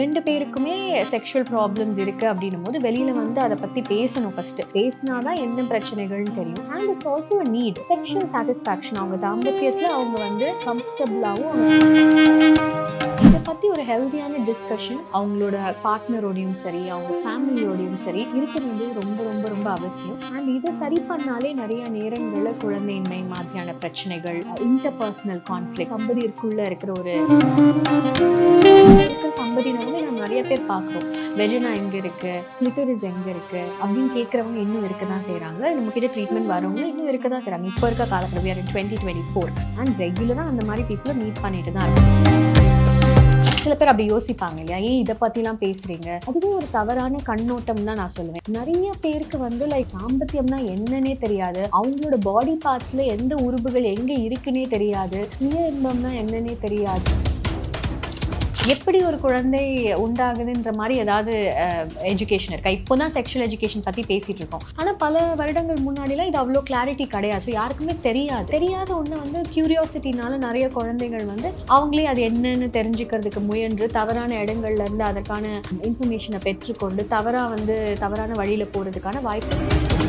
ரெண்டு பேருக்குமே sexual problems இருக்கு அப்படின்னும் போது வெளியில வந்து அதை பத்தி பேசணும் ஃபர்ஸ்ட் பேசினாதான் என்ன பிரச்சனைகள்னு தெரியும். And it's also need sexual satisfaction அவங்க தாம்பத்தியத்தில் அவங்க வந்து கம்ஃபர்டபுளாகவும் இதை பத்தி ஒரு ஹெல்த்தியான டிஸ்கஷன் அவங்களோட பார்ட்னரோடையும் சரி அவங்க ஃபேமிலியோடையும் சரி இருக்கிறது ரொம்ப ரொம்ப ரொம்ப அவசியம். அண்ட் இதை சரி பண்ணாலே நிறைய நேரங்களில் குழந்தையின்மை மாதிரியான பிரச்சனைகள் இன்டர்பர்சனல் கான்ஃப்ளிக் தம்பதியருக்குள்ள இருக்கிற ஒரு தம்பதியினருமே நம்ம நிறைய பேர் பார்க்குறோம். வெஜினா எங்கே இருக்குது லிட்டரிஸ் எங்கே இருக்குது அப்படின்னு கேட்குறவங்க இன்னும் இருக்க தான் செய்கிறாங்க நம்ம ட்ரீட்மெண்ட் வரவங்க இன்னும் இருக்க தான் செய்கிறாங்க இப்போ இருக்க காலத்தில் டுவெண்ட்டி டுவெண்ட்டி ஃபோர் அண்ட் ரெகுலராக அந்த மாதிரி பீப்புளை மீட் பண்ணிட்டு தான் இருக்கும். சில பேர் அப்படி யோசிப்பாங்க இல்லையா? ஏன் இதை பற்றிலாம் பேசுறீங்க? அதுவே ஒரு தவறான கண்ணோட்டம் தான் நான் சொல்லுவேன். நிறைய பேருக்கு வந்து லைக் சாம்பத்தியம்னா என்னன்னே தெரியாது. அவங்களோட பாடி பார்ட்ஸில் எந்த உறுப்புகள் எங்கே இருக்குன்னே தெரியாது. சுய இன்பம்னா என்னன்னே தெரியாது. எப்படி ஒரு குழந்தை உண்டாகுதுன்ற மாதிரி ஏதாவது எஜுகேஷன் இருக்கா? இப்போ தான் செக்ஷுவல் எஜுகேஷன் பற்றி பேசிகிட்டு இருக்கோம். ஆனால் பல வருடங்கள் முன்னாடிலாம் இது அவ்வளோ கிளாரிட்டி கிடையாது. ஸோ யாருக்குமே தெரியாது. தெரியாத ஒன்று வந்து க்யூரியாசிட்டினால நிறைய குழந்தைகள் வந்து அவங்களே அது என்னன்னு தெரிஞ்சுக்கிறதுக்கு முயன்று தவறான இடங்கள்ல இருந்து அதற்கான இன்ஃபர்மேஷனை பெற்றுக்கொண்டு தவறாக வந்து தவறான வழியில் போகிறதுக்கான வாய்ப்பு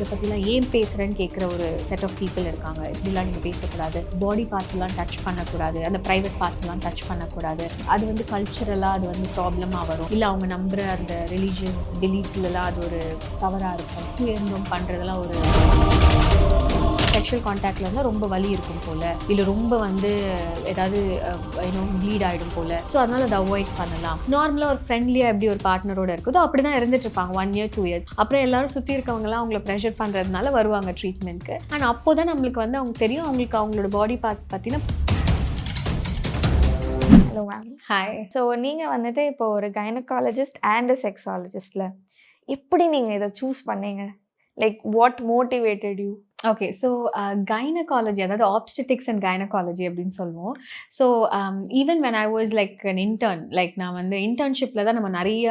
இதை பற்றிலாம் ஏன் பேசுகிறேன்னு கேட்குற ஒரு செட் ஆஃப் பீப்புள் இருக்காங்க. இப்படிலாம் நீங்கள் பேசக்கூடாது. பாடி பார்ட்ஸ்லாம் டச் பண்ணக்கூடாது. அந்த ப்ரைவேட் பார்ட்ஸ்லாம் டச் பண்ணக்கூடாது. அது வந்து கல்ச்சுரலாக அது வந்து ப்ராப்ளமாக வரும். இல்லை அவங்க நம்புகிற அந்த ரிலீஜியஸ் பிலீஃப்ஸ்லாம் அது ஒரு தவறாக இருக்கும். சுயன்பம் பண்ணுறதெல்லாம் ஒரு செக்ஷுவல் கான்டாக்ட்ல இருந்தால் ரொம்ப வலி இருக்கும் போல. இல்லை ரொம்ப வந்து ஏதாவது யூனோ ப்ளீட் ஆகிடும் போல. ஸோ அதனால அதை அவாய்ட் பண்ணலாம். நார்மலாக ஒரு ஃப்ரெண்ட்லியாக எப்படி ஒரு பார்ட்னரோட இருக்குதோ அப்படி தான் இருந்துட்டு இருப்பாங்க. ஒன் இயர் டூ இயர்ஸ் அப்புறம் எல்லாரும் சுற்றி இருக்கவங்கலாம் அவங்கள ப்ரெஷர் பண்ணுறதுனால வருவாங்க ட்ரீட்மெண்ட்க்கு அண்ட் அப்போ தான் நம்மளுக்கு வந்து அவங்க தெரியும் அவங்களுக்கு அவங்களோட பாடி பார்ட் பற்றின ஹலோ மேம் ஹாய் ஸோ நீங்கள் வந்துட்டு இப்போ ஒரு கைனகாலஜிஸ்ட் அண்ட் செக்ஸாலஜிஸ்டில் எப்படி நீங்கள் இதை சூஸ் பண்ணீங்க? Like what motivated you okay so gynaecology அதாவது ஆப்ஸ்டிக்ஸ் அண்ட் கைனகாலஜி அப்படின்னு சொல்லுவோம். So even when I was like an intern like நான் வந்து இன்டர்ன்ஷிப்பில் தான் நம்ம நிறைய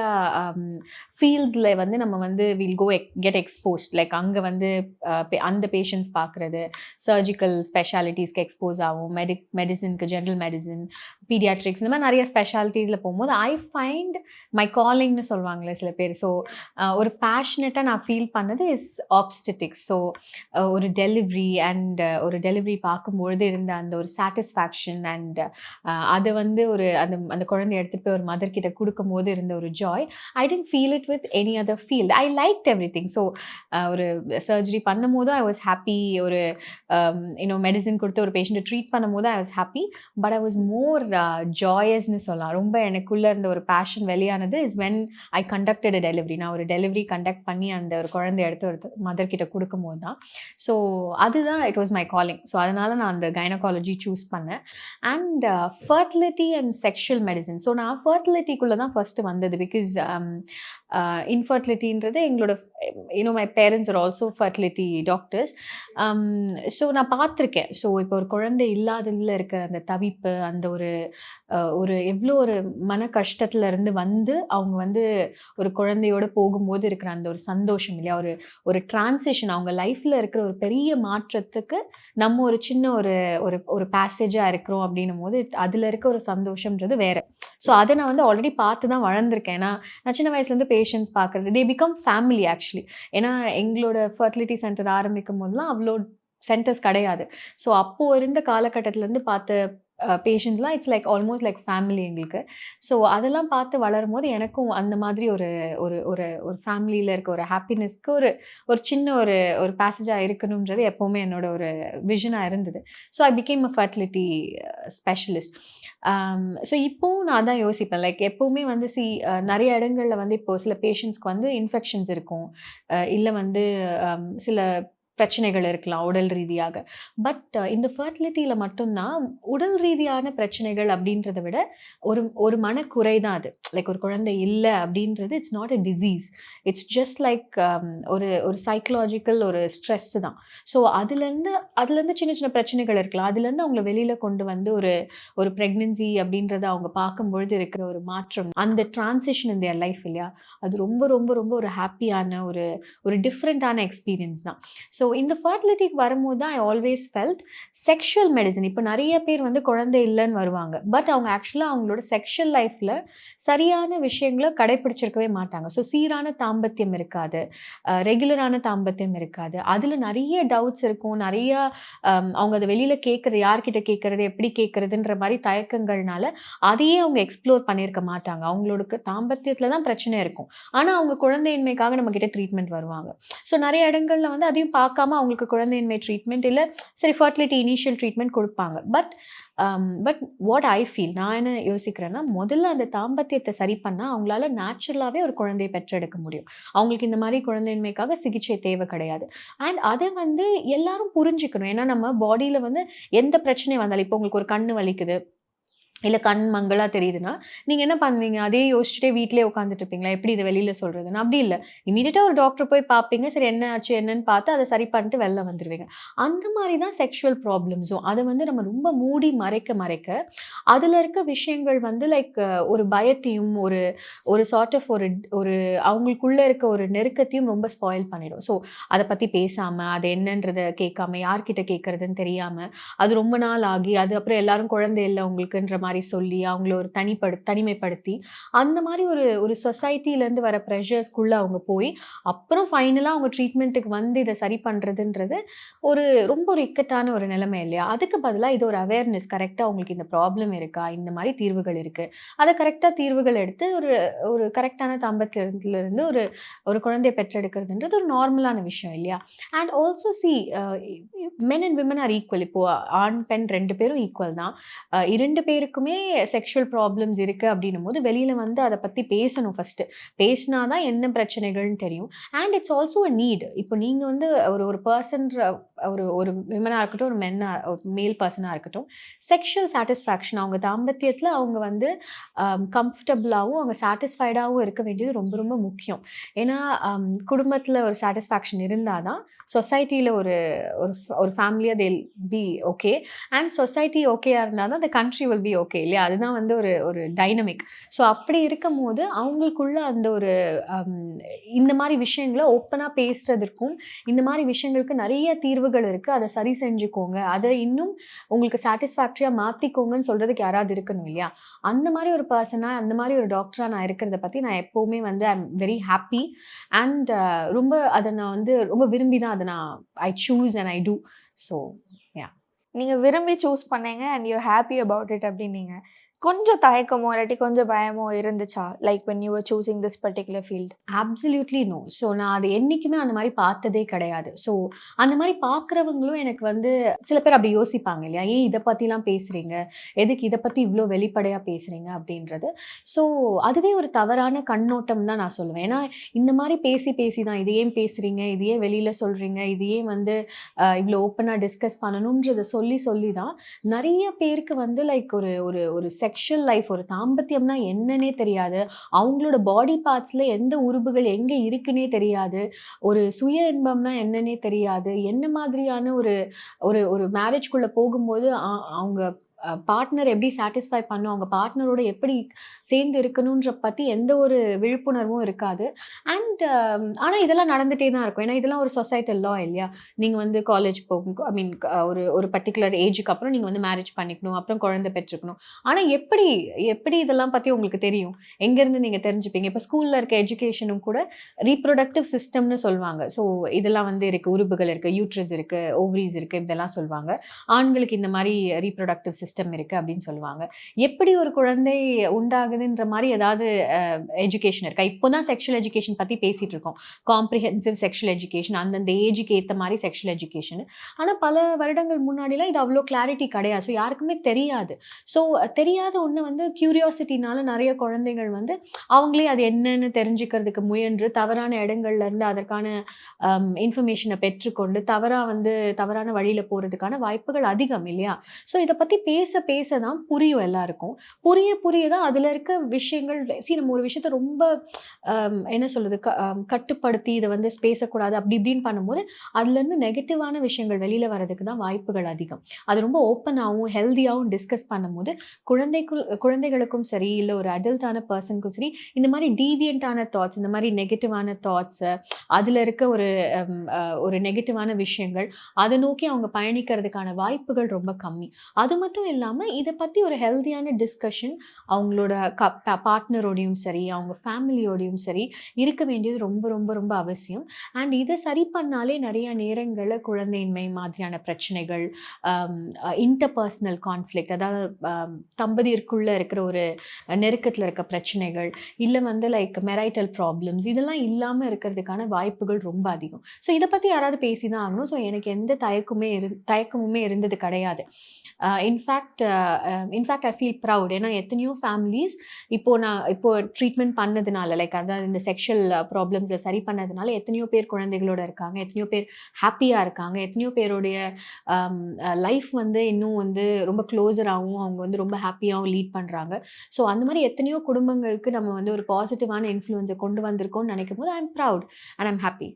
ஃபீல்ட்ஸில் um, வந்து நம்ம வந்து will go egg get exposed like அங்கே வந்து uh, அந்த பேஷண்ட்ஸ் பார்க்குறது சர்ஜிக்கல் ஸ்பெஷாலிட்டிஸ்க்கு எக்ஸ்போஸ் ஆகும் மெடிக் மெடிசனுக்கு ஜென்ரல் மெடிசன் பீடியாட்ரிக்ஸ் இந்த மாதிரி நிறைய ஸ்பெஷாலிட்டிஸில் போகும்போது ஐ ஃபைண்ட் மை காலிங்னு சொல்லுவாங்களே சில பேர். ஸோ uh, ஒரு பேஷனட்டாக நான் ஃபீல் பண்ணது இஸ் ஆப்ஸ்டிக்ஸ் ஸோ ஒரு டெலிவரி அண்ட் uh, ஒரு டெலிவரி பார்க்கும்பொழுது இருந்த அந்த ஒரு சாட்டிஸ்ஃபேக்ஷன் அண்ட் அதை வந்து ஒரு அந்த அந்த குழந்தை எடுத்துகிட்டு போய் ஒரு மதர் கிட்ட கொடுக்கும்போது இருந்த ஒரு joy I didn't feel it with any other field I like everything so ஒரு சர்ஜரி பண்ணும் போதும் ஐ வாஸ் ஹாப்பி ஒரு um, இன்னும் மெடிசின் கொடுத்து ஒரு பேஷண்ட்டை ட்ரீட் பண்ணும் போது I was happy but I was more ஜாயஸ்னு சொல்லலாம். ரொம்ப எனக்குள்ளே இருந்த ஒரு பேஷன் வெளியானது is when I conducted delivery நான் ஒரு டெலிவரி கண்டக்ட் பண்ணி அந்த ஒரு குழந்தை எடுத்து ஒரு மதர் கிட்ட கொடுக்கும்போது தான் ஸோ ஸோ அதுதான் it was my calling so அதனால் நான் அந்த கைனகாலஜி சூஸ் பண்ணேன். And fertility and sexual medicine so நான் ஃபர்டிலிட்டிக்குள்ளே தான் ஃபஸ்ட்டு வந்தது பிகாஸ் Uh, இன்ஃபர்டிலிட்டின்றது எங்களோட you know my parents are also fertility doctors so நான் பார்த்துருக்கேன். ஸோ இப்போ ஒரு குழந்தை இல்லாததில் இருக்கிற அந்த தவிப்பு அந்த ஒரு uh, ஒரு எவ்வளோ ஒரு மன கஷ்டத்துல இருந்து வந்து அவங்க வந்து ஒரு குழந்தையோட போகும்போது இருக்கிற அந்த ஒரு சந்தோஷம் இல்லையா? ஒரு ஒரு டிரான்சேஷன் அவங்க லைஃப்பில் இருக்கிற ஒரு பெரிய மாற்றத்துக்கு நம்ம ஒரு சின்ன ஒரு ஒரு ஒரு பேசேஜாக இருக்கிறோம் அப்படின்னும் போது அதில் இருக்க ஒரு சந்தோஷம்ன்றது வேறு. ஸோ அதை நான் வந்து ஆல்ரெடி பார்த்து தான் வளர்ந்துருக்கேன். ஏன்னா நான் சின்ன வயசுலேருந்து பேஷண்ட்ஸ் பார்க்குறது. தே பிகம் ஃபேமிலி ஆக்சுவலி ஏன்னா எங்களோட ஃபர்டிலிட்டி சென்டர் ஆரம்பிக்கும் போதெல்லாம் அவ்வளோ சென்டர்ஸ் கிடையாது. ஸோ அப்போது இருந்த காலகட்டத்திலேருந்து பார்த்த பேஷண்ட்லாம் it's like almost like family எங்களுக்கு. ஸோ அதெல்லாம் பார்த்து வளரும் போது எனக்கும் அந்த மாதிரி ஒரு ஒரு ஒரு ஒரு ஃபேமிலியில் இருக்க ஒரு ஹாப்பினஸ்க்கு ஒரு ஒரு சின்ன ஒரு ஒரு பேசேஜாக இருக்கணுன்றது எப்போவுமே என்னோட ஒரு விஷனாக இருந்தது. So I became a fertility specialist so இப்போவும் நான் தான் யோசிப்பேன். லைக் எப்போவுமே வந்து சி நிறைய இடங்களில் வந்து இப்போ சில பேஷண்ட்ஸ்க்கு வந்து இன்ஃபெக்ஷன்ஸ் இருக்கும். இல்லை வந்து சில பிரச்சனைகள் இருக்கலாம் உடல் ரீதியாக. பட் இந்த ஃபர்டிலிட்டியில் மட்டும்தான் உடல் ரீதியான பிரச்சனைகள் அப்படின்றத விட ஒரு ஒரு மனக்குறை தான் அது. லைக் ஒரு குழந்தை இல்லை அப்படின்றது it's not a disease it's just like ஒரு ஒரு சைக்கலாஜிக்கல் ஒரு ஸ்ட்ரெஸ் தான். ஸோ அதுலேருந்து அதுலேருந்து சின்ன சின்ன பிரச்சனைகள் இருக்கலாம். அதுலேருந்து அவங்கள வெளியில் கொண்டு வந்து ஒரு ஒரு ப்ரெக்னென்சி அப்படின்றத அவங்க பார்க்கும்பொழுது இருக்கிற ஒரு மாற்றம். அந்த டிரான்சிஷன் இந்த லைஃப் இல்லையா? அது ரொம்ப ரொம்ப ரொம்ப ஒரு ஹாப்பியான ஒரு ஒரு டிஃப்ரெண்ட்டான எக்ஸ்பீரியன்ஸ் தான். ஸோ இந்த ஃபர்டிலிட்டிக்கு வரும்போது தான் I always felt sexual medicine இப்போ நிறைய பேர் வந்து குழந்தை இல்லைன்னு வருவாங்க. பட் அவங்க ஆக்சுவலாக அவங்களோட செக்ஷுவல் லைஃப்பில் சரியான விஷயங்களை கடைப்பிடிச்சிருக்கவே மாட்டாங்க. ஸோ சீரான தாம்பத்தியம் இருக்காது. ரெகுலரான தாம்பத்தியம் இருக்காது. அதில் நிறைய டவுட்ஸ் இருக்கும். நிறைய அவங்க அதை வெளியில் கேட்குறது யார்கிட்ட கேட்குறது எப்படி கேட்குறதுன்ற மாதிரி தயக்கங்கள்னால அதையே அவங்க எக்ஸ்ப்ளோர் பண்ணியிருக்க மாட்டாங்க. அவங்களோட தாம்பத்தியத்தில் தான் பிரச்சனை இருக்கும். ஆனால் அவங்க குழந்தையின்மைக்காக நம்மக்கிட்ட ட்ரீட்மெண்ட் வருவாங்க. ஸோ நிறைய இடங்கள்ல வந்து அதையும் பார்க்காம அவங்களுக்கு குழந்தையின்மை ட்ரீட்மெண்ட் இல்லை. சரி ஃபர்டிலிட்டி இனிஷியல் ட்ரீட்மெண்ட் கொடுப்பாங்க. But but what I feel நான் என்ன யோசிக்கிறேன்னா முதல்ல அந்த தாம்பத்தியத்தை சரி பண்ணால் அவங்களால நேச்சுரலாகவே ஒரு குழந்தையை பெற்றெடுக்க முடியும். அவங்களுக்கு இந்த மாதிரி குழந்தையின்மைக்காக சிகிச்சை தேவை கிடையாது. அண்ட் அதை வந்து எல்லாரும் புரிஞ்சுக்கணும். ஏன்னா நம்ம பாடியில் வந்து எந்த பிரச்சனையும் வந்தாலும் இப்போ உங்களுக்கு ஒரு கண்ணு வலிக்குது. இல்லை கண் மங்களாக தெரியுதுன்னா நீங்கள் என்ன பண்ணுவீங்க? அதே யோசிச்சுட்டே வீட்டிலே உட்காந்துட்டு இருப்பீங்களா? எப்படி இதை வெளியில் சொல்கிறதுன்னு அப்படி இல்லை. இமீடியட்டாக ஒரு டாக்டர் போய் பார்ப்பீங்க. சரி என்ன ஆச்சு என்னன்னு பார்த்து அதை சரி பண்ணிட்டு வெளில வந்துடுவீங்க அந்த மாதிரி தான் செக்ஷுவல் ப்ராப்ளம்ஸும் அதை வந்து நம்ம ரொம்ப மூடி மறைக்க மறைக்க அதில் இருக்க விஷயங்கள் வந்து லைக் ஒரு பயத்தையும் ஒரு ஒரு சார்ட் ஆஃப் ஒரு ஒரு அவங்களுக்குள்ளே இருக்க ஒரு நெருக்கத்தையும் ரொம்ப ஸ்பாயில் பண்ணிடும். ஸோ அதை பற்றி பேசாமல் அது என்னன்றதை கேட்காம யார்கிட்ட கேட்குறதுன்னு தெரியாமல் அது ரொம்ப நாள் ஆகி அது அப்புறம் எல்லாரும் குழந்தை இல்லை உங்களுக்குன்ற மாதிரி மாதிரி சொல்லி அவங்கள ஒரு தனிப்படு தனிமைப்படுத்தி அந்த மாதிரி ஒரு ஒரு சொசைட்டிலேருந்து வர ப்ரெஷர்ஸ்க்குள்ளே அவங்க போய் அப்புறம் ஃபைனலாக அவங்க ட்ரீட்மெண்ட்டுக்கு வந்து இதை சரி பண்ணுறதுன்றது ஒரு ரொம்ப ஒரு இக்கட்டான ஒரு நிலைமை இல்லையா? அதுக்கு பதிலாக இது ஒரு அவேர்னஸ் கரெக்டாக அவங்களுக்கு இந்த ப்ராப்ளம் இருக்கா? இந்த மாதிரி தீர்வுகள் இருக்குது அதை கரெக்டாக தீர்வுகள் எடுத்து ஒரு ஒரு கரெக்டான தம்பத்திலிருந்து ஒரு ஒரு குழந்தையை பெற்றெடுக்கிறதுன்றது ஒரு நார்மலான விஷயம் இல்லையா? And also see men and women are equal இப்போது ஆண் பெண் ரெண்டு பேரும் ஈக்குவல் தான். இரண்டு பேருக்கும் செக்ஷுவல் ப்ராப்ளம்ஸ் இருக்குது அப்படின்னும் போது வெளியில் வந்து அதை பற்றி பேசணும் ஃபஸ்ட்டு பேசினா தான் என்ன பிரச்சனைகள்னு தெரியும். And it's also a need இப்போ நீங்கள் வந்து ஒரு ஒரு பர்சன்ற ஒரு ஒரு விமனாக இருக்கட்டும் ஒரு மென்னாக மேல் பர்சனாக இருக்கட்டும் செக்ஷுவல் சாட்டிஸ்ஃபேக்ஷன் அவங்க தாம்பத்தியத்தில் அவங்க வந்து um, கம்ஃபர்டபுளாகவும் அவங்க சாட்டிஸ்ஃபைடாகவும் இருக்க வேண்டியது ரொம்ப ரொம்ப முக்கியம். ஏன்னா um, குடும்பத்தில் ஒரு சாட்டிஸ்ஃபேக்ஷன் இருந்தால் தான் சொசைட்டியில் ஒரு ஒரு ஃபேமிலியாக they'll be okay and society ஓகேயா இருந்தால் தான் அந்த country will be okay okay இல்லையா? அதுதான் வந்து ஒரு ஒரு டைனமிக் ஸோ அப்படி இருக்கும் போது அவங்களுக்குள்ள அந்த ஒரு இந்த மாதிரி விஷயங்களை ஓப்பனாக பேசுறதுக்கும் இந்த மாதிரி விஷயங்களுக்கு நிறைய தீர்வுகள் இருக்குது அதை சரி செஞ்சுக்கோங்க. அதை இன்னும் உங்களுக்கு சாட்டிஸ்ஃபேக்டரியாக மாற்றிக்கோங்கன்னு சொல்கிறதுக்கு யாராவது இருக்கணும் இல்லையா? அந்த மாதிரி ஒரு பர்சனாக அந்த மாதிரி ஒரு டாக்டராக நான் இருக்கிறத பற்றி நான் எப்போவுமே வந்து I am very happy and ரொம்ப அதை நான் வந்து ரொம்ப விரும்பி தான் அதை நான் I choose and I do so நீங்கள் விரும்பி சூஸ் பண்ணீங்க and you happy about it அப்படின்னீங்க. கொஞ்சம் தயக்கமோ இல்லாட்டி கொஞ்சம் பயமோ இருந்துச்சா? Like when you choosing this particular field field. Absolutely no so நான் அது என்றைக்குமே அந்த மாதிரி பார்த்ததே கிடையாது. ஸோ அந்த மாதிரி பார்க்குறவங்களும் எனக்கு வந்து சில பேர் அப்படி யோசிப்பாங்க இல்லையா? ஏன் இதை பற்றிலாம் பேசுகிறீங்க எதுக்கு இதை பற்றி இவ்வளோ வெளிப்படையாக பேசுகிறீங்க அப்படின்றது. ஸோ அதுவே ஒரு தவறான கண்ணோட்டம் தான் நான் சொல்லுவேன். ஏன்னா இந்த மாதிரி பேசி பேசி தான் இது ஏன் பேசுகிறீங்க இது ஏன் வெளியில் சொல்கிறீங்க இது ஏன் வந்து இவ்வளோ ஓப்பனாக டிஸ்கஸ் பண்ணணுன்றதை சொல்லி சொல்லி தான் நிறைய பேருக்கு வந்து லைக் ஒரு ஒரு ஒரு செக் செக்ஷுவல் லைஃப் ஒரு தாம்பத்தியம்னா என்னன்னே தெரியாது. அவங்களோட பாடி பார்ட்ஸில் எந்த உறுப்புகள் எங்கே இருக்குன்னே தெரியாது. ஒரு சுய இன்பம்னா என்னன்னே தெரியாது. என்ன மாதிரியான ஒரு ஒரு ஒரு மேரேஜ்குள்ளே போகும்போது அ- அவங்க பார்ட்னர் எப்படி சாட்டிஸ்ஃபை பண்ணும்? அவங்க பார்ட்னரோட எப்படி சேர்ந்து இருக்கணுன்ற பற்றி எந்த ஒரு விழிப்புணர்வும் இருக்காது. அண்ட் um, ஆனால் இதெல்லாம் நடந்துகிட்டே தான் இருக்கும். ஏன்னா இதெல்லாம் ஒரு சொசைட்டல் லா இல்லையா? நீங்கள் வந்து காலேஜ் போகும் ஐ மீன் ஒரு ஒரு பர்டிகுலர் ஏஜுக்கு அப்புறம் நீங்கள் வந்து மேரேஜ் பண்ணிக்கணும். அப்புறம் குழந்தை பெற்றுக்கணும் ஆனால் எப்படி எப்படி இதெல்லாம் பற்றி உங்களுக்கு தெரியும்? எங்கேருந்து நீங்கள் தெரிஞ்சுப்பீங்க? இப்போ ஸ்கூலில் இருக்க எஜுகேஷனும் கூட ரீப்ரொடக்டிவ் சிஸ்டம்னு சொல்லுவாங்க. ஸோ இதெல்லாம் வந்து இருக்குது உறுப்புகள் இருக்குது யூட்ரஸ் இருக்குது ஓவரிஸ் இருக்குது இதெல்லாம் சொல்லுவாங்க. ஆண்களுக்கு இந்த மாதிரி ரீப்ரொடக்டிவ் சிஸ்டம் இருக்குது அப்படின்னு சொல்லுவாங்க. எப்படி ஒரு குழந்தை உண்டாகுதுன்ற மாதிரி ஏதாவது எஜுகேஷன் இருக்கா? இப்போ தான் செக்ஷுவல் எஜுகேஷன் பற்றி பேசிகிட்டு இருக்கோம். காம்ப்ரிஹென்சிவ் செக்ஷுவல் எஜுகேஷன் அந்தந்த ஏஜுக்கு ஏற்ற மாதிரி செக்ஷுவல் எஜுகேஷன் ஆனால் பல வருடங்கள் முன்னாடிலாம் இது அவ்வளோ கிளாரிட்டி கிடையாது. ஸோ யாருக்குமே தெரியாது. ஸோ தெரியாத ஒன்று வந்து க்யூரியாசிட்டினால நிறைய குழந்தைகள் வந்து அவங்களே அது என்னன்னு தெரிஞ்சுக்கிறதுக்கு முயன்று தவறான இடங்கள்ல இருந்து அதற்கான இன்ஃபர்மேஷனை பெற்றுக்கொண்டு தவறாக வந்து தவறான வழியில் போகிறதுக்கான வாய்ப்புகள் அதிகம் இல்லையா? ஸோ இதை பற்றி பேச பேச தான் புரியும் எல்லாருக்கும். புரிய புரிய தான் அதில் இருக்க விஷயங்கள் சரி நம்ம ஒரு விஷயத்த ரொம்ப என்ன சொல்கிறது க கட்டுப்படுத்தி இதை வந்து பேசக்கூடாது அப்படி இப்படின்னு பண்ணும்போது அதுலேருந்து நெகட்டிவான விஷயங்கள் வெளியில் வர்றதுக்கு தான் வாய்ப்புகள் அதிகம். அது ரொம்ப ஓப்பனாகவும் ஹெல்த்தியாகவும் டிஸ்கஸ் பண்ணும்போது குழந்தைக்குள் குழந்தைகளுக்கும் சரி இல்லை ஒரு அடல்ட்டான பர்சனுக்கும் சரி இந்த மாதிரி டீவியண்ட்டான தாட்ஸ் இந்த மாதிரி நெகட்டிவான தாட்ஸு அதில் இருக்க ஒரு ஒரு நெகட்டிவான விஷயங்கள் அதை நோக்கி அவங்க பயணிக்கிறதுக்கான வாய்ப்புகள் ரொம்ப கம்மி. அது மட்டும் இல்லாமல் இதை பற்றி ஒரு ஹெல்த்தியான டிஸ்கஷன் அவங்களோட க பார்ட்னரோடையும் சரி அவங்க ஃபேமிலியோடையும் சரி இருக்க வேண்டியது ரொம்ப ரொம்ப ரொம்ப அவசியம். அண்ட் இதை சரி பண்ணாலே நிறைய நேரங்களில் குழந்தையின்மை மாதிரியான பிரச்சனைகள் இன்டர்பர்சனல் கான்ஃப்ளிக்ட் அதாவது தம்பதியிற்குள்ளே இருக்கிற ஒரு நெருக்கத்தில் இருக்க பிரச்சனைகள் இல்லை வந்து லைக் மெரைட்டல் ப்ராப்ளம்ஸ் இதெல்லாம் இல்லாமல் இருக்கிறதுக்கான வாய்ப்புகள் ரொம்ப அதிகம். ஸோ இதை பற்றி யாராவது பேசி தான் ஆகணும். ஸோ எனக்கு எந்த தயக்கமே இரு தயக்கமுமே இருந்தது கிடையாது. In fact in fact I feel proud ஏன்னா எத்தனையோ ஃபேமிலிஸ் இப்போ நான் இப்போ ட்ரீட்மெண்ட் பண்ணதுனால லைக் அதான் இந்த செக்ஷுவல் ப்ராப்ளம்ஸை uh, சரி பண்ணதுனால எத்தனையோ பேர் குழந்தைகளோட இருக்காங்க எத்தனையோ பேர் ஹாப்பியாக இருக்காங்க எத்தனையோ பேருடைய um, uh, லைஃப் வந்து இன்னும் வந்து ரொம்ப க்ளோஸராகவும் அவங்க வந்து ரொம்ப ஹாப்பியாகவும் லீட் பண்ணுறாங்க ஸோ அந்த மாதிரி எத்தனையோ குடும்பங்களுக்கு நம்ம வந்து ஒரு பாசிட்டிவான இன்ஃப்ளூயன்ஸை கொண்டு வந்திருக்கோம்னு நினைக்கும் போது I am proud and I'm happy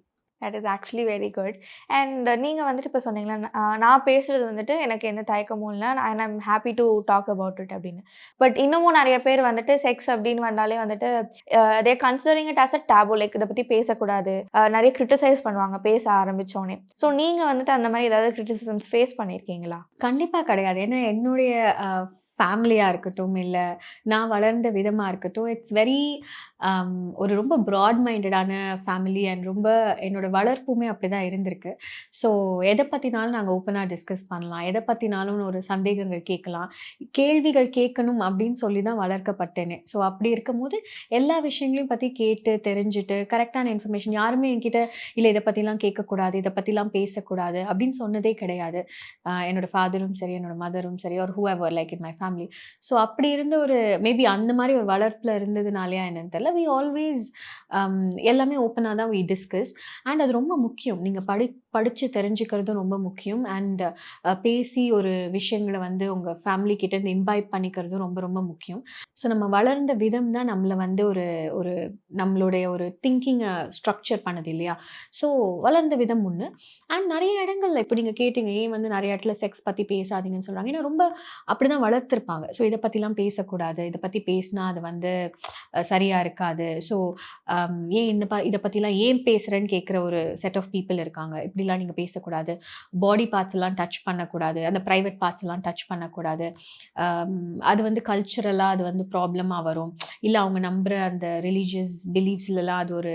that is actually very good and நீங்கள் வந்துட்டு இப்போ சொன்னீங்களா நான் நான் பேசுகிறது வந்துட்டு எனக்கு எந்த தயக்கமும் இல்லை. And I'm happy to talk about it அப்படின்னு. பட் இன்னமும் நிறைய பேர் வந்துட்டு செக்ஸ் அப்படின்னு வந்தாலே வந்துட்டு they considering it as a taboo like இதை பற்றி பேசக்கூடாது. நிறைய கிரிட்டிசைஸ் பண்ணுவாங்க பேச ஆரம்பித்தோடனே ஸோ நீங்கள் வந்துட்டு அந்த மாதிரி ஏதாவது கிரிட்டிசிசம்ஸ் ஃபேஸ் பண்ணியிருக்கீங்களா கண்டிப்பாக கிடையாது. ஏன்னா என்னுடைய ஃபேமிலியாக இருக்கட்டும் இல்லை நான் வளர்ந்த விதமாக இருக்கட்டும் இட்ஸ் வெரி um, ஒரு ரொம்ப ப்ராட் மைண்டடான ஃபேமிலி அண்ட் ரொம்ப என்னோட வளர்ப்புமே அப்படி தான் இருந்திருக்கு. ஸோ எதை பற்றினாலும் நாங்கள் ஓப்பனாக டிஸ்கஸ் பண்ணலாம். எதை பற்றினாலும் ஒரு சந்தேகங்கள் கேட்கலாம். கேள்விகள் கேட்கணும் அப்படின்னு சொல்லி தான் வளர்க்கப்பட்டேனே. ஸோ அப்படி இருக்கும்போது எல்லா விஷயங்களையும் பற்றி கேட்டு தெரிஞ்சுட்டு கரெக்டான இன்ஃபர்மேஷன் யாருமே என்கிட்ட இல்லை இதை பற்றிலாம் கேட்கக்கூடாது இதை பற்றிலாம் பேசக்கூடாது அப்படின்னு சொன்னதே கிடையாது. என்னோட ஃபாதரும் சரி என்னோட மதரும் சரி ஒரு whoever like in my family so அப்படி இருந்த ஒரு மேபி அந்த மாதிரி ஒரு வளர்ப்பில் இருந்ததுனாலயா என்னன்னு தெரியல. வி ஆல்வேஸ் um, எல்லாமே ஓப்பனாக தான் வி டிஸ்கஸ் அண்ட் அது ரொம்ப முக்கியம். நீங்கள் படி படித்து தெரிஞ்சுக்கிறதும் ரொம்ப முக்கியம். அண்ட் பேசி ஒரு விஷயங்களை வந்து உங்கள் ஃபேமிலி கிட்டேருந்து இம்பாய்ப் பண்ணிக்கிறதும் ரொம்ப ரொம்ப முக்கியம். ஸோ நம்ம வளர்ந்த விதம் தான் நம்மளை வந்து ஒரு ஒரு நம்மளுடைய ஒரு திங்கிங்கை ஸ்ட்ரக்சர் பண்ணுது இல்லையா? ஸோ வளர்ந்த விதம் ஒன்று அண்ட் நிறைய இடங்கள்ல இப்போ நீங்கள் கேட்டீங்க ஏன் வந்து நிறைய இடத்துல செக்ஸ் பற்றி பேசாதீங்கன்னு சொல்கிறாங்க ஏன்னா ரொம்ப அப்படி தான் வளர்த்துருப்பாங்க. ஸோ இதை பற்றிலாம் பேசக்கூடாது. இதை பற்றி பேசினா அது வந்து சரியாக இருக்காது. ஸோ ஏன் இந்த ப இதை பற்றிலாம் ஏன் பேசுகிறேன்னு கேட்குற ஒரு செட் ஆஃப் பீப்புள் இருக்காங்க. இப்படி இப்படிலாம் நீங்கள் பேசக்கூடாது. பாடி பார்ட்ஸ் எல்லாம் டச் பண்ணக்கூடாது. அந்த ப்ரைவேட் பார்ட்ஸ் எல்லாம் டச் பண்ணக்கூடாது. அது வந்து கல்ச்சுரலாக அது வந்து ப்ராப்ளமாக வரும். இல்லை அவங்க நம்புகிற அந்த ரிலீஜியஸ் பிலீஃப்ஸ்லலாம் அது ஒரு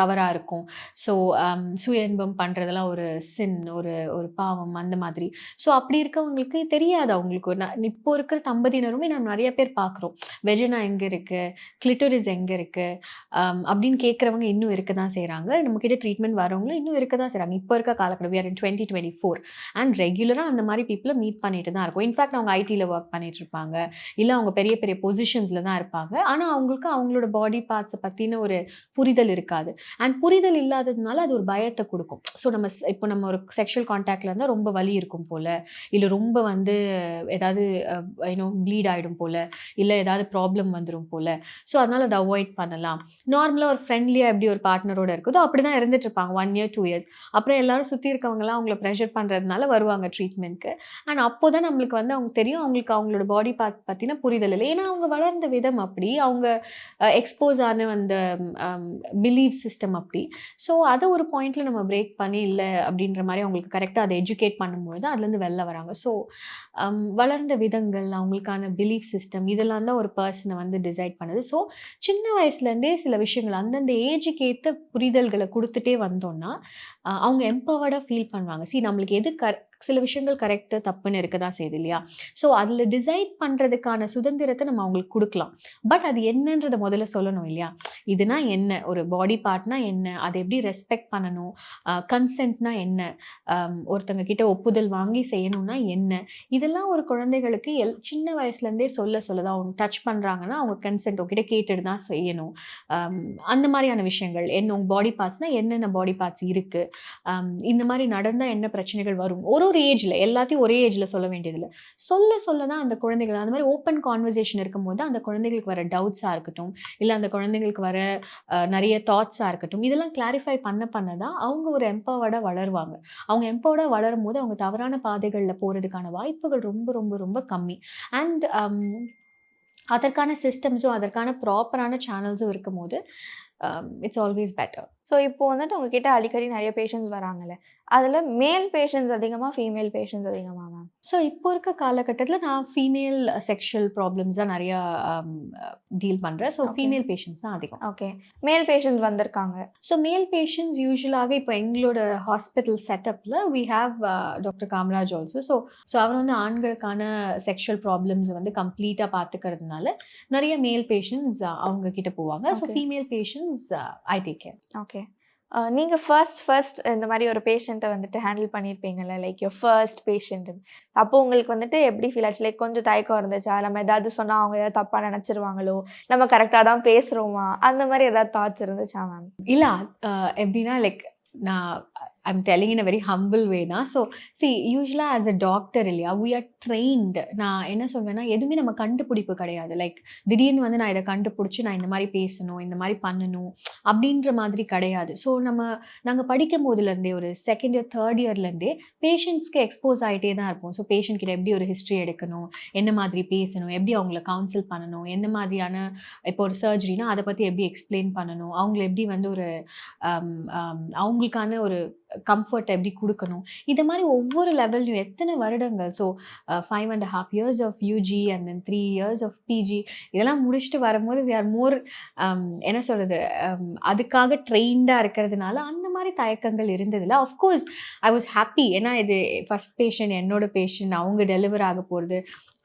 தவறாக இருக்கும். ஸோ um, சுய இன்பம் பண்ணுறதெல்லாம் ஒரு சின் ஒரு ஒரு பாவம் அந்த மாதிரி. ஸோ அப்படி இருக்கவங்களுக்கு தெரியாது அவங்களுக்கு. நான் இப்போ இருக்கிற தம்பதியினருமே நம்ம நிறைய பேர் பார்க்குறோம். வெஜனா எங்கே இருக்குது கிளிட்டோரிஸ் எங்கே இருக்குது um, அப்படின்னு கேட்குறவங்க இன்னும் இருக்க தான் செய்கிறாங்க நம்மக்கிட்ட ட்ரீட்மெண்ட் வரவங்களும் இன்னும் இருக்க தான் செய்கிறாங்க இப்போ இருக்க காலக்கட்டம் we are in twenty twenty four and ரெகுலராக அந்த மாதிரி பீப்புளை மீட் பண்ணிட்டு தான் இருக்கும். இன்ஃபேக்ட் அவங்க ஐடியில் ஒர்க் பண்ணிட்டு இருப்பாங்க. இல்லை அவங்க பெரிய பெரிய பொசிஷன்ஸில் தான் இருப்பாங்க. ஆனால் அவங்களுக்கு அவங்களோட பாடி பார்ட்ஸை பற்றின ஒரு புரிதல் இருக்காது. அண்ட் புரிதல் இல்லாததுனால அது ஒரு பயத்தை கொடுக்கும். ஸோ நம்ம இப்போ நம்ம ஒரு செக்ஷுவல் கான்டாக்டில் இருந்தால் ரொம்ப வலி இருக்கும் போல் இல்லை ரொம்ப வந்து ஏதாவது யூனோ ப்ளீட் ஆகிடும் போல் இல்லை ஏதாவது ப்ராப்ளம் வந்துடும் போல். ஸோ அதனால் அதை அவாய்ட் பண்ணலாம். நார்மலாக ஒரு ஃப்ரெண்ட்லியாக எப்படி ஒரு பார்ட்னரோட இருக்குதோ அப்படி தான் இருந்துட்டு இருப்பாங்க. ஒன் இயர் டூ இயர்ஸ் அப்புறம் எல்லாரும் சுற்றி இருக்கவங்களாம் அவங்கள ப்ரெஷர் பண்ணுறதுனால வருவாங்க ட்ரீட்மெண்ட்க்கு அண்ட் அப்போ தான் நம்மளுக்கு வந்து அவங்க தெரியும். அவங்களுக்கு அவங்களோட பாடி பார்ட் பற்றின புரிதல் இல்லை. ஏன்னா அவங்க வளர்ந்த விதம் அப்படி. அவங்க எக்ஸ்போஸ் ஆன அந்த பிலீஃப் சிஸ்டம் சிஸ்டம் அப்படி. ஸோ அதை ஒரு பாயிண்ட்ல நம்ம பிரேக் பண்ணி இல்லை அப்படின்ற மாதிரி அவங்களுக்கு கரெக்டாக அதை எஜுகேட் பண்ணும்பொழுது அதுலேருந்து வெளில வராங்க. ஸோ um, வளர்ந்த விதங்கள் அவங்களுக்கான பிலீஃப் சிஸ்டம் இதெல்லாம் தான் ஒரு பர்சனை வந்து டிசைட் பண்ணுது. ஸோ சின்ன வயசுலேருந்தே சில விஷயங்கள் அந்தந்த ஏஜுக்கு ஏற்ற புரிதல்களை கொடுத்துட்டே வந்தோம்னா அவங்க எம்பவர்டாக ஃபீல் பண்ணுவாங்க. சி நம்மளுக்கு எது கர் சில விஷயங்கள் கரெக்டு தப்புன்னு இருக்க தான் செய்யுது இல்லையா? ஸோ அதில் டிசைட் பண்ணுறதுக்கான சுதந்திரத்தை நம்ம அவங்களுக்கு கொடுக்கலாம். பட் அது என்னன்றதை முதல்ல சொல்லணும் இல்லையா? இதுனா என்ன? ஒரு பாடி பார்ட்னா என்ன? அதை எப்படி ரெஸ்பெக்ட் பண்ணணும்? கன்சென்ட்னா என்ன? ஒருத்தங்க கிட்ட ஒப்புதல் வாங்கி செய்யணும்னா என்ன? இதெல்லாம் ஒரு குழந்தைகளுக்கு எல் சின்ன வயசுலேருந்தே சொல்ல சொல்ல தான் அவங்க டச் பண்ணுறாங்கன்னா அவங்க கன்சென்ட் உங்ககிட்ட கேட்டுட்டு தான் செய்யணும். அந்த மாதிரியான விஷயங்கள். என்ன உங்கள் பாடி பார்ட்ஸ்னால் என்னென்ன பாடி பார்ட்ஸ் இருக்குது இந்த மாதிரி நடந்தால் என்ன பிரச்சனைகள் வரும்? ஒரு ஒரு ஏஜில் எல்லாத்தையும் ஒரே ஏஜில் சொல்ல வேண்டியதில்லை. சொல்ல சொல்ல தான் அந்த குழந்தைகள் அந்த மாதிரி ஓப்பன் கான்வர்சேஷன் இருக்கும்போது அந்த குழந்தைகளுக்கு வர டவுட்ஸாக இருக்கட்டும் இல்லை அந்த குழந்தைங்களுக்கு வர நிறைய தாட்ஸாக இருக்கட்டும் இதெல்லாம் கிளாரிஃபை பண்ண பண்ண தான் அவங்க ஒரு எம்பவர்டாக வளருவாங்க. அவங்க எம்பவர்டாக வளரும் போது அவங்க தவறான பாதைகளில் போகிறதுக்கான வாய்ப்புகள் ரொம்ப ரொம்ப ரொம்ப கம்மி. அண்ட் um, அதற்கான சிஸ்டம்ஸும் அதற்கான ப்ராப்பரான சேனல்ஸும் இருக்கும்போது இட்ஸ் ஆல்வேஸ் பெட்டர் ஸோ இப்போ வந்துட்டு உங்ககிட்ட அடிக்கடி நிறைய பேஷண்ட்ஸ் வராங்கல்ல அதில் மேல் பேஷண்ட்ஸ் அதிகமாக ஃபீமேல் பேஷண்ட்ஸ் அதிகமாக மேம் ஸோ இப்போ இருக்க காலகட்டத்தில் நான் ஃபீமேல் செக்ஷுவல் ப்ராப்ளம்ஸ் தான் நிறையா டீல் பண்ணுறேன் ஸோ. ஃபீமேல் பேஷண்ட்ஸ் தான் அதிகம். ஓகே மேல் பேஷண்ட்ஸ் வந்திருக்காங்க. ஸோ மேல் பேஷண்ட்ஸ் யூஸ்வலாகவே இப்போ எங்களோட ஹாஸ்பிட்டல் செட்டப்பில் we have doctor Kamaraj also so so அவர் வந்து ஆண்களுக்கான செக்ஷுவல் ப்ராப்ளம்ஸ் வந்து கம்ப்ளீட்டாக பார்த்துக்கிறதுனால நிறைய மேல் பேஷண்ட்ஸ் அவங்க கிட்ட போவாங்க. So. Female patients I take care okay நீங்கள் ஃபர்ஸ்ட் ஃபர்ஸ்ட் இந்த மாதிரி ஒரு பேஷண்ட்டை வந்துட்டு ஹேண்டில் பண்ணியிருப்பீங்கல்ல லைக் யோர் ஃபர்ஸ்ட் பேஷண்ட் அப்போது உங்களுக்கு வந்துட்டு எப்படி ஃபீல் ஆச்சு? லைக் கொஞ்சம் தயக்கம் இருந்துச்சா? நம்ம ஏதாவது சொன்னால் அவங்க ஏதாவது தப்பாக நினச்சிருவாங்களோ? நம்ம கரெக்டாக தான் பேசுகிறோமா அந்த மாதிரி ஏதாவது தாட்ஸ் இருந்துச்சா மேம் இல்லை எப்படின்னா லைக் நான் I'm telling in a very humble way தான். ஸோ சி யூஸ்வலாக ஆஸ் அ டாக்டர் இல்லையா வி ஆர் ட்ரெயின்டு நான் என்ன சொல்வேன்னா எதுவுமே நம்ம கண்டுபிடிப்பு கிடையாது. லைக் திடீர்னு வந்து நான் இதை கண்டுபிடிச்சி நான் இந்த மாதிரி பேசணும் இந்த மாதிரி பண்ணணும் அப்படின்ற மாதிரி கிடையாது. ஸோ நம்ம நாங்கள் படிக்கும் போதுலேருந்தே ஒரு செகண்ட் இயர் தேர்ட் இயர்லேருந்தே பேஷண்ட்ஸ்க்கு எக்ஸ்போஸ் ஆகிட்டே தான் இருப்போம். ஸோ பேஷண்ட் கிட்ட எப்படி ஒரு ஹிஸ்ட்ரி எடுக்கணும் என்ன மாதிரி பேசணும் எப்படி அவங்கள கவுன்சில் பண்ணணும் என்ன மாதிரியான இப்போ ஒரு சர்ஜரினா அதை பற்றி எப்படி எக்ஸ்பிளைன் பண்ணணும் அவங்கள எப்படி வந்து ஒரு um, um, அவங்களுக்கான ஒரு கம்ஃபர்ட் எப்படி கொடுக்கணும்? இது மாதிரி ஒவ்வொரு லெவல்லையும் எத்தனை வருடங்கள்? So five and half years of UG and then three years of PG இதெல்லாம் முடிச்சுட்டு வரும்போது வி ஆர் மோர் என்ன சொல்கிறது um, அதுக்காக ட்ரெயின்டாக இருக்கிறதுனால அந்த மாதிரி தயக்கங்கள் இருந்ததில்ல. ஆஃப்கோர்ஸ் ஐ வாஸ் ஹாப்பி ஏன்னா இது ஃபஸ்ட் பேஷண்ட் என்னோட பேஷண்ட் அவங்க டெலிவர் ஆக போகிறது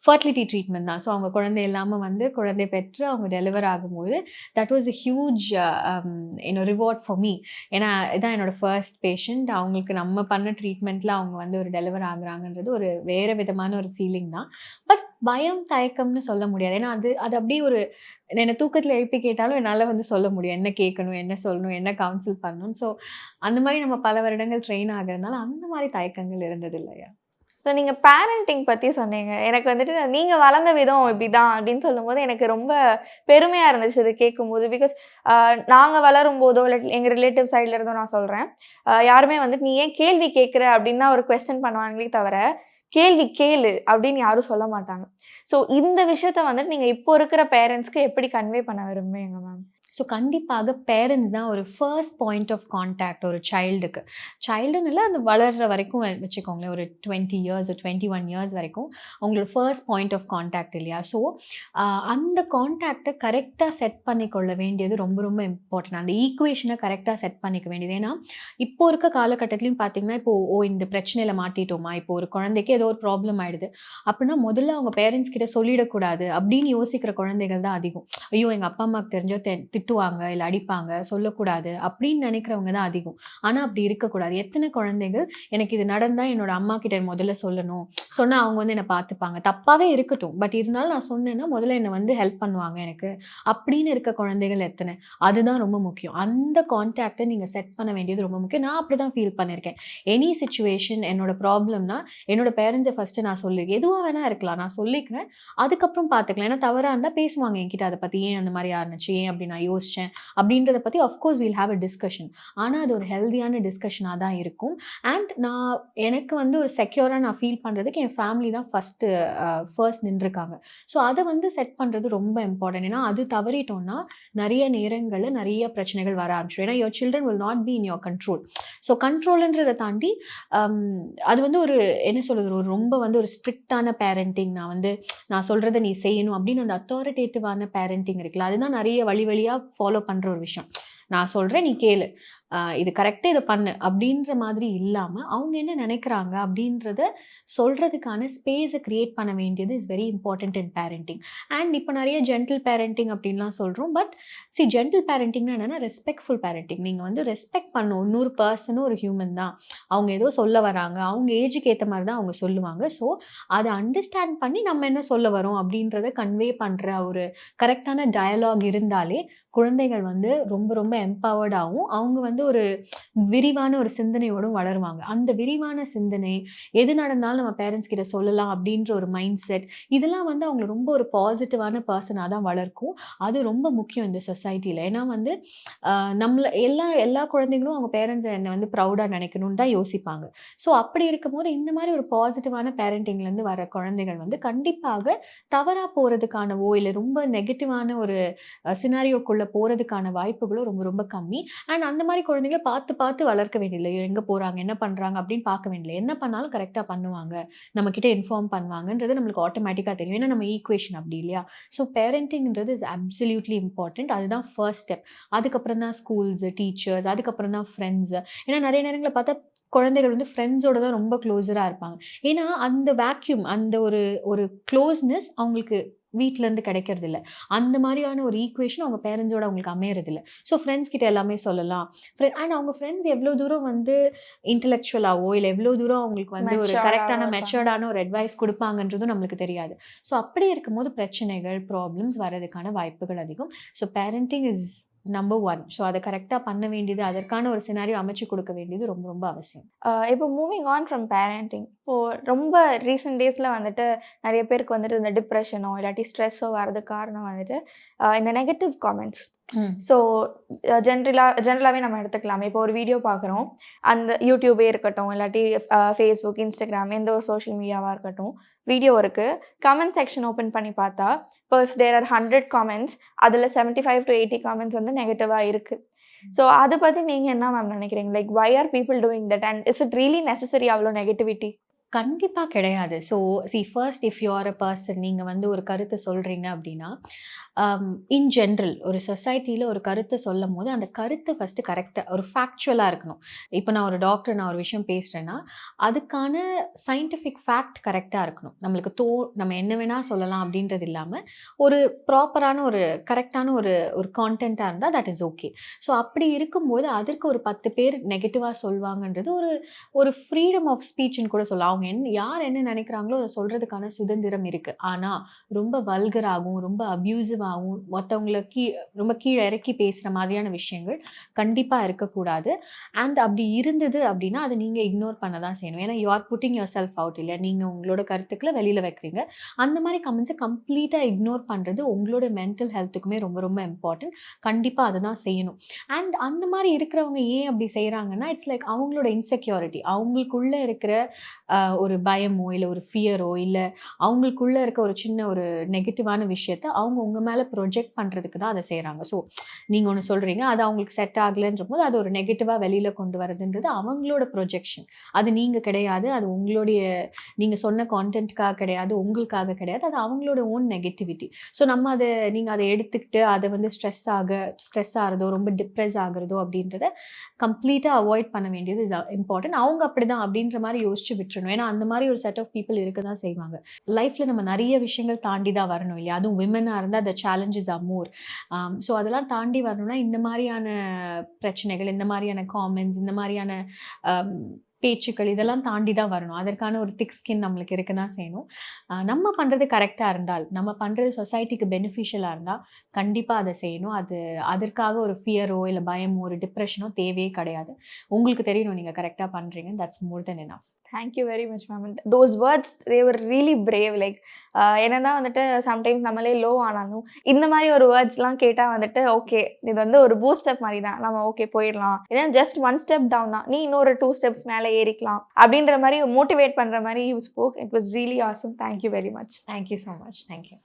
ஃபர்டிலிட்டி ட்ரீட்மெண்ட் தான். ஸோ அவங்க குழந்தை இல்லாமல் வந்து குழந்தை பெற்று அவங்க டெலிவர் ஆகும்போது தட் வாஸ் எ ஹியூஜ் என்னோட ரிவார்ட் ஃபார் மீ ஏன்னா இதான் என்னோட ஃபர்ஸ்ட் பேஷண்ட் அவங்களுக்கு நம்ம பண்ண ட்ரீட்மெண்ட்டில் அவங்க வந்து ஒரு டெலிவர் ஆகுறாங்கன்றது ஒரு வேறு விதமான ஒரு ஃபீலிங் தான். பட் பயம் தயக்கம்னு சொல்ல முடியாது. ஏன்னா அது அது அப்படியே ஒரு என்னை தூக்கத்தில் எழுப்பி கேட்டாலும் என்னால் வந்து சொல்ல முடியும். என்ன கேட்கணும் என்ன சொல்லணும் என்ன கவுன்சில் பண்ணணும். ஸோ அந்த மாதிரி நம்ம பல வருடங்கள் ட்ரெயின் ஆகிறதுனால அந்த மாதிரி தயக்கங்கள் இருந்தது இல்லையா ஸோ நீங்கள் பேரண்டிங் பற்றி சொன்னீங்க. எனக்கு வந்துட்டு நீங்கள் வளர்ந்த விதம் இப்படி தான் அப்படின்னு சொல்லும்போது எனக்கு ரொம்ப பெருமையாக இருந்துச்சு இது கேட்கும்போது. பிகாஸ் நாங்கள் வளரும் போதோ இல்லை எங்கள் ரிலேட்டிவ் சைடில் இருந்தோ நான் சொல்கிறேன் யாருமே வந்துட்டு நீ ஏன் கேள்வி கேட்குற? அப்படின்னு தான் ஒரு கொஸ்டின் பண்ணுவாங்களே தவிர கேள்வி கேளு அப்படின்னு யாரும் சொல்ல மாட்டாங்க. ஸோ இந்த விஷயத்த வந்துட்டு நீங்கள் இப்போ இருக்கிற பேரண்ட்ஸ்க்கு எப்படி கன்வே பண்ண விரும்புவீங்க மேம் ஸோ கண்டிப்பாக பேரண்ட்ஸ் தான் ஒரு ஃபர்ஸ்ட் பாயிண்ட் ஆஃப் கான்டாக்ட் ஒரு சைல்டுக்கு சைல்டுன்னு இல்லை அந்த வளர்கிற வரைக்கும் வச்சுக்கோங்களேன் ஒரு twenty years twenty one years வரைக்கும் அவங்களோட ஃபர்ஸ்ட் பாயிண்ட் ஆஃப் கான்டாக்ட் இல்லையா? ஸோ அந்த கான்டாக்டை கரெக்டாக செட் பண்ணிக்கொள்ள வேண்டியது ரொம்ப ரொம்ப இம்பார்ட்டன்ட் அந்த ஈக்குவேஷனை கரெக்டாக செட் பண்ணிக்க வேண்டியது. ஏன்னா இப்போ இருக்க காலகட்டத்திலையும் பார்த்தீங்கன்னா இப்போ ஓ இந்த பிரச்சனையில் மாட்டிட்டோமா? இப்போ ஒரு குழந்தைக்கு ஏதோ ஒரு ப்ராப்ளம் ஆயிடுது. அப்படின்னா முதல்ல அவங்க பேரண்ட்ஸ் கிட்ட சொல்லிடக்கூடாது அப்படின்னு யோசிக்கிற குழந்தைகள் தான் அதிகம். ஐயோ எங்கள் அப்பா அம்மாவுக்கு தெரிஞ்சோ தெ- திட்டுவாங்க இல்லை அடிப்பாங்க சொல்லக்கூடாது அப்படின்னு நினைக்கிறவங்க தான் அதிகம். ஆனால் அப்படி இருக்கக்கூடாது. எத்தனை குழந்தைகள் எனக்கு இது நடந்தால் என்னோட அம்மா கிட்ட முதல்ல சொல்லணும். சொன்னால் அவங்க வந்து என்னை பார்த்துப்பாங்க. தப்பாகவே இருக்கட்டும். பட் இருந்தாலும் நான் சொன்னேன்னா முதல்ல என்னை வந்து ஹெல்ப் பண்ணுவாங்க எனக்கு. அப்படின்னு இருக்க குழந்தைகள் எத்தனை? அதுதான் ரொம்ப முக்கியம். அந்த கான்டாக்டை நீங்கள் செட் பண்ண வேண்டியது ரொம்ப முக்கியம். நான் அப்படி தான் ஃபீல் பண்ணியிருக்கேன் எனி சுச்சுவேஷன் என்னோட ப்ராப்ளம்னா என்னோட பேரண்ட்ஸை ஃபஸ்ட்டு நான் சொல்லி. எதுவாக வேணா இருக்கலாம். நான் சொல்லிக்கிறேன். அதுக்கப்புறம் பார்த்துக்கலாம். ஏன்னா தவறாக இருந்தால் பேசுவாங்க என்கிட்ட. அதை பற்றி ஏன் அந்த மாதிரி ஆரம்பிச்சு ஏன் அப்படி நான் யோசித்தேன் அப்படின்றத பற்றி of course we'll have a discussion ஆனால் அது ஒரு ஹெல்த்தியான டிஸ்கஷனாக தான் இருக்கும். அண்ட் நான் எனக்கு வந்து ஒரு செக்யூராக நான் ஃபீல் பண்ணுறதுக்கு என் ஃபேமிலி தான் ஃபஸ்ட்டு ஃபர்ஸ்ட் நின்றுருக்காங்க. ஸோ அதை வந்து செட் பண்ணுறது ரொம்ப இம்பார்ட்டன்ட் ஏன்னா அது தவறிட்டோம்னா நிறைய நேரங்களில் நிறைய பிரச்சனைகள் வர ஆரம்பிச்சிடும். ஏன்னா your children will not be in your control so கண்ட்ரோல்ன்றதை தாண்டி அது வந்து ஒரு என்ன சொல்கிறது ஒரு ரொம்ப வந்து ஒரு ஸ்ட்ரிக்டான பேரண்டிங் நான் வந்து நான் சொல்கிறத நீ செய்யணும் அப்படின்னு அந்த அத்தாரிட்டேட்டிவான பேரண்டிங் இருக்குல்ல அதுதான் நிறைய வழி வழியாக ஃபாலோ பண்ணுற ஒரு விஷயம். நான் சொல்கிறேன் நீ கேளு. இது கரெக்டாக இதை பண்ணு. அப்படின்ற மாதிரி இல்லாமல் அவங்க என்ன நினைக்கிறாங்க அப்படின்றத சொல்கிறதுக்கான ஸ்பேஸை க்ரியேட் பண்ண வேண்டியது is very important in parenting and இப்போ நிறைய ஜென்டில் பேரண்டிங் அப்படின்லாம் சொல்கிறோம் பட் சி ஜென்டில் பேரண்டிங்னா என்னென்னா ரெஸ்பெக்ட்ஃபுல் பேரண்டிங் நீங்கள் வந்து ரெஸ்பெக்ட் பண்ணும் இன்னொரு பர்சனும் ஒரு ஹியூமன் தான். அவங்க ஏதோ சொல்ல வராங்க. அவங்க ஏஜுக்கு ஏற்ற மாதிரி தான் அவங்க சொல்லுவாங்க. ஸோ அதை அண்டர்ஸ்டாண்ட் பண்ணி நம்ம என்ன சொல்ல வரோம் அப்படின்றத கன்வே பண்ணுற ஒரு கரெக்டான டயலாக் இருந்தாலே குழந்தைகள் வந்து ரொம்ப ரொம்ப எம்பவர்டாகவும் அவங்க வந்து ஒரு விரிவான ஒரு சிந்தனையோடும் வளருவாங்க. அந்த விரிவான சிந்தனை எது நடந்தாலும் நம்ம பேரண்ட்ஸ் கிட்ட சொல்லலாம் அப்படின்ற ஒரு மைண்ட் செட் இதெல்லாம் வந்து அவங்களை ரொம்ப ஒரு பாசிட்டிவான பர்சனாக தான் வளர்க்கும். அது ரொம்ப முக்கியம் இந்த சொசைட்டியில் ஏன்னா வந்து நம்மளை நம்மள எல்லா எல்லா குழந்தைங்களும் அவங்க பேரண்ட்ஸை என்னை வந்து ப்ரௌடாக நினைக்கணும்னு தான் யோசிப்பாங்க. ஸோ அப்படி இருக்கும்போது இந்த மாதிரி ஒரு பாசிட்டிவான பேரண்டிங்லேருந்து வர குழந்தைகள் வந்து கண்டிப்பாக தவறாக போகிறதுக்கானவோ இல்லை ரொம்ப நெகட்டிவான ஒரு சினாரியோக்குள்ளே போகிறதுக்கான வாய்ப்புகளும் ரொம்ப ரொம்ப கம்மி. அண்ட் அந்த மாதிரி குழந்தைங்கள பார்த்து பார்த்து வளர்க்க வேண்டியதில்லை. எங்கே போகிறாங்க என்ன பண்ணுறாங்க அப்படின்னு பார்க்க வேண்டியதில்லை. என்ன பண்ணாலும் கரெக்டாக பண்ணுவாங்க. நம்மக்கிட்ட இன்ஃபார்ம் பண்ணுவாங்கன்றது நம்மளுக்கு ஆட்டோமேட்டிக்காக தெரியும். ஏன்னா நம்ம ஈக்குவேஷன் அப்படி இல்லையா? ஸோ பேரண்டிங்ன்றது இஸ் அப்சல்யூட்லி இம்பார்ட்டண்ட் அதுதான் ஃபர்ஸ்ட் ஸ்டெப் அதுக்கப்புறம் தான் ஸ்கூல்ஸு டீச்சர்ஸ் அதுக்கப்புறம் தான் ஃப்ரெண்ட்ஸு ஏன்னா நிறைய நேரங்களில் பார்த்தா குழந்தைகள் வந்து ஃப்ரெண்ட்ஸோட தான் ரொம்ப க்ளோஸராக இருப்பாங்க. ஏன்னா அந்த வேக்யூம் அந்த ஒரு ஒரு க்ளோஸ்னஸ் அவங்களுக்கு வீட்டிலேருந்து கிடைக்கிறது இல்ல அந்த மாதிரியான ஒரு ஈக்குவேஷன் அவங்க பேரண்ட்ஸோட அவங்களுக்கு அமையறது இல்ல ஸோ ஃப்ரெண்ட்ஸ் கிட்ட எல்லாமே சொல்லலாம். அண்ட் அவங்க ஃப்ரெண்ட்ஸ் எவ்வளோ தூரம் வந்து இன்டெலெக்சுவலாவோ இல்லை எவ்வளோ தூரம் அவங்களுக்கு வந்து ஒரு கரெக்டான. மெச்சர்டான ஒரு அட்வைஸ் கொடுப்பாங்கன்றதும் நம்மளுக்கு தெரியாது. ஸோ அப்படி இருக்கும்போது பிரச்சனைகள் ப்ராப்ளம்ஸ் வரதுக்கான வாய்ப்புகள் அதிகம். So parenting is number one so அதை கரெக்டாக பண்ண வேண்டியது அதற்கான ஒரு சினாரியோ அமைச்சு கொடுக்க வேண்டியது ரொம்ப ரொம்ப அவசியம். இப்போ மூவிங் ஆன் ஃப்ரம் பேரண்டிங் இப்போது ரொம்ப ரீசெண்ட் டேஸில் வந்துட்டு நிறைய பேருக்கு வந்துட்டு இந்த டிப்ரெஷனோ இல்லாட்டி ஸ்ட்ரெஸ்ஸோ வர்றதுக்கு காரணம் வந்துட்டு இந்த நெகட்டிவ் காமெண்ட்ஸ் ஸோ ஜென்ரலாக ஜென்ரலாகவே நம்ம எடுத்துக்கலாம். இப்போ ஒரு வீடியோ பார்க்குறோம். அந்த யூடியூபே இருக்கட்டும் இல்லாட்டி ஃபேஸ்புக் இன்ஸ்டாகிராம் எந்த ஒரு சோஷியல் மீடியாவாக இருக்கட்டும் வீடியோ இருக்குது கமெண்ட் செக்ஷன் ஓப்பன் பண்ணி பார்த்தா இப்போ if there are hundred comments அதில் seventy five to eighty comments வந்து நெகட்டிவாக இருக்குது ஸோ அதை பற்றி நீங்கள் என்ன மேம் நினைக்கிறீங்க? Like why are people doing that and is it really necessary அவ்வளோ நெகட்டிவிட்டி கண்டிப்பாக கிடையாது. So see first if you are a person நீங்கள் வந்து ஒரு கருத்தை சொல்கிறீங்க அப்படின்னா Um, இன் ஜென்ரல் ஒரு சொசைட்டியில் ஒரு கருத்தை சொல்லும் போது அந்த கருத்தை ஃபஸ்ட்டு கரெக்டாக ஒரு ஃபேக்சுவலாக இருக்கணும். இப்போ நான் ஒரு டாக்டர் நான் ஒரு விஷயம் பேசுகிறேன்னா அதுக்கான சயின்டிஃபிக் ஃபேக்ட் கரெக்டாக இருக்கணும். நம்மளுக்கு தோ நம்ம என்ன வேணால் சொல்லலாம் அப்படின்றது இல்லாமல் ஒரு ப்ராப்பரான ஒரு கரெக்டான ஒரு ஒரு கான்டென்ட்டாக இருந்தால் தட் இஸ் ஓகே ஸோ அப்படி இருக்கும்போது அதற்கு ஒரு பத்து பேர் நெகட்டிவாக சொல்வாங்கன்றது ஒரு ஒரு ஃப்ரீடம் ஆஃப் ஸ்பீச்னு கூட சொல்லலாம். அவங்க என்ன யார் என்ன நினைக்கிறாங்களோ அதை சொல்கிறதுக்கான சுதந்திரம் இருக்குது ஆனால் ரொம்ப வல்கராகவும் ரொம்ப அப்யூசிவாகவும் மற்றவங்களை கீ ரொம்ப கீழே இறக்கி பேசுகிற மாதிரியான விஷயங்கள் கண்டிப்பாக இருக்கக்கூடாது. அண்ட் அப்படி இருந்தது அப்படின்னா அதை நீங்கள் இக்னோர் பண்ண தான் செய்யணும். ஏன்னா you are putting yourself out இல்லை நீங்கள் உங்களோட கருத்துக்களை வெளியில் வைக்கிறீங்க. அந்த மாதிரி கமெண்ட்ஸை கம்ப்ளீட்டாக இக்னோர் பண்ணுறது உங்களோட மென்டல் ஹெல்த்துக்குமே ரொம்ப ரொம்ப இம்பார்ட்டன்ட் கண்டிப்பாக அதை தான் செய்யணும். அண்ட் அந்த மாதிரி இருக்கிறவங்க ஏன் அப்படி செய்கிறாங்கன்னா இட்ஸ் லைக் அவங்களோட இன்செக்யூரிட்டி அவங்களுக்குள்ளே இருக்கிற ஒரு பயமோ இல்லை ஒரு ஃபியரோ இல்லை அவங்களுக்குள்ளே இருக்க ஒரு சின்ன ஒரு நெகட்டிவான விஷயத்த அவங்க உங்கள் மேலே ப்ரொஜெக்ட் பண்ணுறதுக்கு தான் அதை செய்கிறாங்க ஸோ நீங்கள் ஒன்று சொல்கிறீங்க அது அவங்களுக்கு செட் ஆகலைன்ற போது அது ஒரு நெகட்டிவாக வெளியில் கொண்டு வரதுன்றது அவங்களோட ப்ரொஜெக்ஷன் அது நீங்கள் கிடையாது அது உங்களுடைய நீங்கள் சொன்ன கான்டென்ட்காக கிடையாது உங்களுக்காக கிடையாது அது அவங்களோட ஓன் நெகட்டிவிட்டி ஸோ நம்ம அதை நீங்கள் அதை எடுத்துக்கிட்டு அதை வந்து ஸ்ட்ரெஸ் ஆக ஸ்ட்ரெஸ் ஆகிறதோ ரொம்ப டிப்ரெஸ் ஆகிறதோ அப்படின்றத கம்ப்ளீட்டாக அவாய்ட் பண்ண வேண்டியது இஸ் இம்பார்ட்டன்ட் அவங்க அப்படி தான் அப்படின்ற மாதிரி யோசிச்சு விட்டுறணும். ஏன்னா அந்த மாதிரி ஒரு செட் ஆஃப் பீப்புள் இருக்க தான் செய்வாங்க லைஃப்பில் நம்ம நிறைய விஷயங்கள் தாண்டி தான் வரணும் இல்லையா? அதுவும் விமனாக இருந்தால் அந்த சேலஞ்சஸ் ஆர் மோர் ஸோ அதெல்லாம் தாண்டி வரணும்னா இந்த மாதிரியான பிரச்சனைகள் இந்த மாதிரியான காமெண்ட்ஸ் இந்த மாதிரியான um, பேச்சுக்கள் இதெல்லாம் தாண்டி தான் வரணும். அதற்கான ஒரு திக் ஸ்கின் நம்மளுக்கு இருக்க தான் செய்யணும். நம்ம பண்ணுறது கரெக்டாக இருந்தால் நம்ம பண்ணுறது சொசைட்டிக்கு பெனிஃபிஷியலாக இருந்தால் கண்டிப்பாக அதை செய்யணும். அது அதற்காக ஒரு ஃபியரோ இல்லை பயமோ ஒரு டிப்ரெஷனோ தேவையே கிடையாது. உங்களுக்கு தெரியணும் நீங்கள் கரெக்டாக பண்ணுறீங்க தட்ஸ் மோர் தென் என்ன thank you very much ma'am those words they were really brave like என்னதான் வந்துட்டு சம்டைம்ஸ் நம்மளே லோ ஆனாலும் இந்த மாதிரி ஒரு வேர்ட்ஸ்லாம் கேட்டால் வந்துட்டு ஓகே இது வந்து ஒரு பூஸ்டப் மாதிரி தான். நம்ம ஓகே போயிடலாம். ஏன்னா ஜஸ்ட் ஒன் ஸ்டெப் டவுன் தான். நீ இன்னொரு டூ ஸ்டெப்ஸ் மேலே ஏறிக்கலாம். அப்படின்ற மாதிரி மோட்டிவேட் பண்ணுற மாதிரி you spoke it was really awesome thank you very much thank you so much thank you